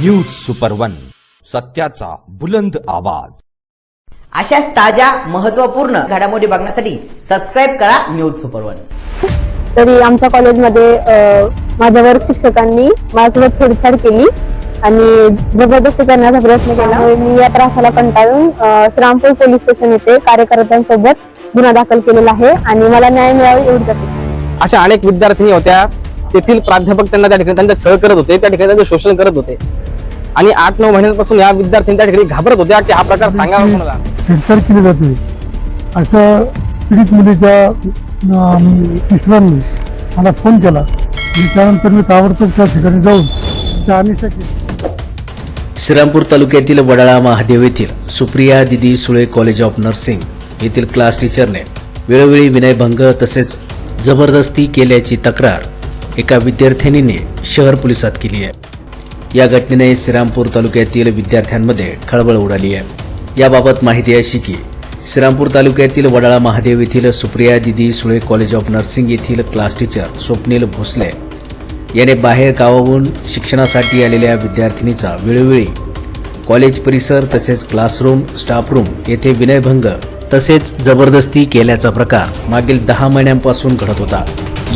News super one सत्याचा बुलंद आवाज. अशाच ताज्या महत्त्वपूर्ण घडामोडी बघण्यासाठी सबस्क्राईब करा न्यूज सुपर वन तरी आमच्या कॉलेजमध्ये माझ्या वर्ग शिक्षकांनी माझ्यासोबत छेडछाड केली आणि जबरदस्ती करण्याचा प्रयत्न केला. मी या त्रासाला कंटाळून श्रामपूर पोलीस स्टेशन येथे कार्यकर्त्यांसोबत गुन्हा दाखल केलेला आहे आणि मला न्याय मिळावा एवढीच अपेक्षा आहे. अशा अनेक विद्यार्थिनी होत्या. तेथील प्राध्यापक त्यांना त्या ठिकाणी त्यांचा छळ करत होते त्या ठिकाणी त्यांचं शोषण करत होते. आणि आठ नऊ महिन्यांपासून या विद्यार्थ्यांनी त्या ठिकाणी घाबरत होत्या की हा प्रकार सांगावा कोणाला? छेडछाड केली जाते. अशा पीडित मुलीच्या मिस्टरांनी मला फोन केला. त्यानंतर मी ताबडतोब त्या ठिकाणी जाऊन शहानिशा केली. श्रीरामपूर तालुक्यातील वडाळा महादेव येथील Supriya Didi Sule college of nursing येथील क्लास टीचरने वेळोवेळी विनयभंग तसेच जबरदस्ती केल्याची तक्रार एका विद्यार्थिनीने शहर पोलिसात केली आहे. या घटनेने श्रीरामपूर तालुक्यातील विद्यार्थ्यांमध्ये खळबळ उडाली आहे. याबाबत माहिती अशी की श्रीरामपूर तालुक्यातील वडाळा महादेव येथील Supriya Didi Sule college of nursing येथील क्लास टीचर स्वप्नील भोसले याने बाहेर गावाहून शिक्षणासाठी आलेल्या विद्यार्थिनीचा वेळोवेळी कॉलेज परिसर तसेच क्लासरूम स्टाफरूम येथे विनयभंग तसेच जबरदस्ती केल्याचा प्रकार मागील दहा महिन्यांपासून घडत होता.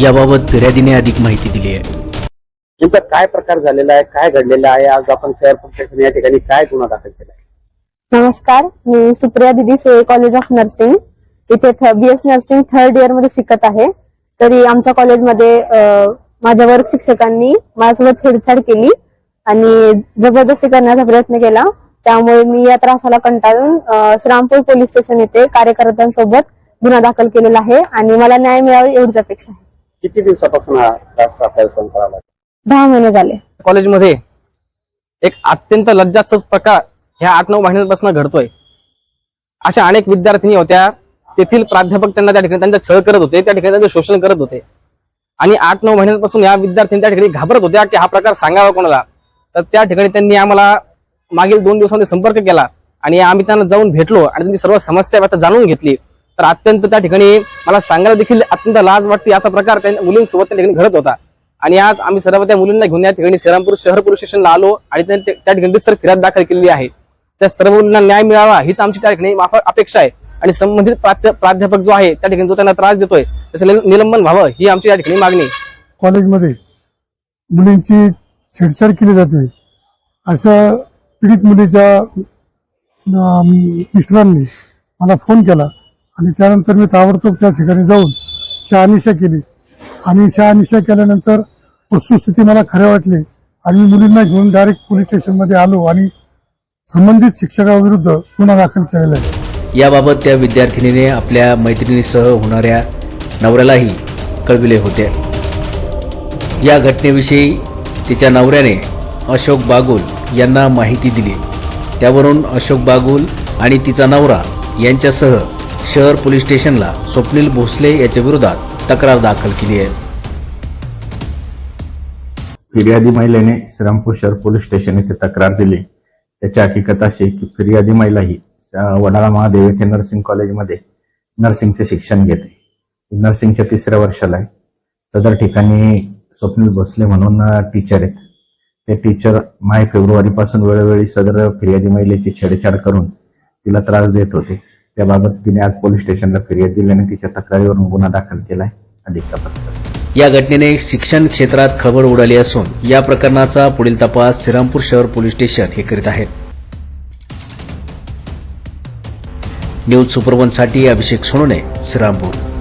याबाबत फिर्यादीने अधिक माहिती दिली आहे. नेमका काय प्रकार झालेला आहे? काय घडलेला आहे? आज आपण शहर पोलीस या ठिकाणी काय गुन्हा दाखल केला आहे? नमस्कार मी सुप्रिया दिदी सोये कॉलेज ऑफ नर्सिंग इथे बी एस नर्सिंग थर्ड इयरमध्ये शिकत आहे. तरी आमच्या कॉलेजमध्ये माझ्या वर्ग शिक्षकांनी माझ्यासोबत छेडछाड केली आणि जबरदस्ती करण्याचा प्रयत्न केला. त्यामुळे मी या त्रासाला कंटाळून श्रामपूर पोलीस स्टेशन येथे कार्यकर्त्यांसोबत गुन्हा दाखल केलेला आहे आणि मला न्याय मिळावा एवढीच अपेक्षा आहे. किती दिवसापासून हा त्रास दहा महिने झाले. कॉलेजमध्ये एक अत्यंत लज्जास्पद प्रकार ह्या आठ नऊ महिन्यांपासून घडतोय. अशा अनेक विद्यार्थिनी होत्या तेथील प्राध्यापक त्यांना त्या ठिकाणी त्यांचा छळ करत होते त्या ठिकाणी त्यांचं शोषण करत होते. आणि आठ नऊ महिन्यांपासून या विद्यार्थ्यांनी त्या ठिकाणी घाबरत होत्या की हा प्रकार सांगावा कोणाला? तर त्या ठिकाणी त्यांनी आम्हाला मागील दोन दिवसांमध्ये संपर्क केला आणि आम्ही त्यांना जाऊन भेटलो आणि त्यांची सर्व समस्या आता जाणून घेतली. तर अत्यंत त्या ठिकाणी मला सांगायला देखील अत्यंत लाज वाटते असा प्रकार त्या मुलींसोबत त्या ठिकाणी घडत होता. आणि आज आम्ही सर्व त्या मुलींना घेऊन या ठिकाणी श्रीरामपूर शहर पोलीस स्टेशनला आलो आणि त्या त्या ठिकाणी सर फिर्याद दाखल केलेली आहे. त्या सर्व मुलींना न्याय मिळावा हीच आमची त्या ठिकाणी माफ- अपेक्षा आहे. आणि संबंधित प्राध्यापक जो आहे त्या ठिकाणी जो त्यांना त्रास देतोय त्याचं निलंबन व्हावं ही आमची या ठिकाणी मागणी कॉलेजमध्ये मुलींची छेडछाड केली जाते. अशा पीडित मुलीच्या मिस्टरांनी मला फोन केला आणि त्यानंतर मी ताबडतोब त्या ठिकाणी जाऊन शहानिशा केली. आणि शहानिशा केल्यानंतर वस्तुस्थिती मला खरे वाटली. आणि मी मुलींना घेऊन डायरेक्ट पोलीस स्टेशनमध्ये आलो आणि संबंधित शिक्षकाविरुद्ध गुन्हा दाखल केलेला आहे. याबाबत त्या विद्यार्थिनीने आपल्या मैत्रिणीसह होणाऱ्या नवऱ्यालाही कळविले होते. या घटनेविषयी तिच्या नवऱ्याने अशोक बागुल यांना माहिती दिली. त्यावरून अशोक बागुल आणि तिचा नवरा यांच्यासह शहर पोलीस स्टेशनला स्वप्नील भोसले याच्या विरोधात तक्रार दाखल केली आहे. फिर्यादी महिलेने श्रीरामपूर शहर पोलीस स्टेशन येथे तक्रार दिली. त्याची हकीकत अशी की फिर्यादी महिला ही वडाळा महादेव येथे नर्सिंग कॉलेजमध्ये नर्सिंगचे शिक्षण घेते. नर्सिंगच्या तिसऱ्या वर्षाला आहे. सदर ठिकाणी स्वप्नील भोसले म्हणून टीचर आहेत. ते टीचर माय फेब्रुवारी पासून वेळोवेळी सदर फिर्यादी महिलेची छेडछाड करून तिला त्रास देत होते. त्याबाबत तिने आज पोलीस स्टेशनला फिर्याद दिली आणि तिच्या तक्रारीवरून गुन्हा दाखल केलाय. अधिक तपास करतो. या घटनेने शिक्षण क्षेत्रात खळबळ उडाली असून या प्रकरणाचा पुढील तपास श्रीरामपूर शहर पोलीस स्टेशन हे करीत आहेत न्यूज सुपरवनसाठी अभिषेक सोनोने श्रीरामपूर.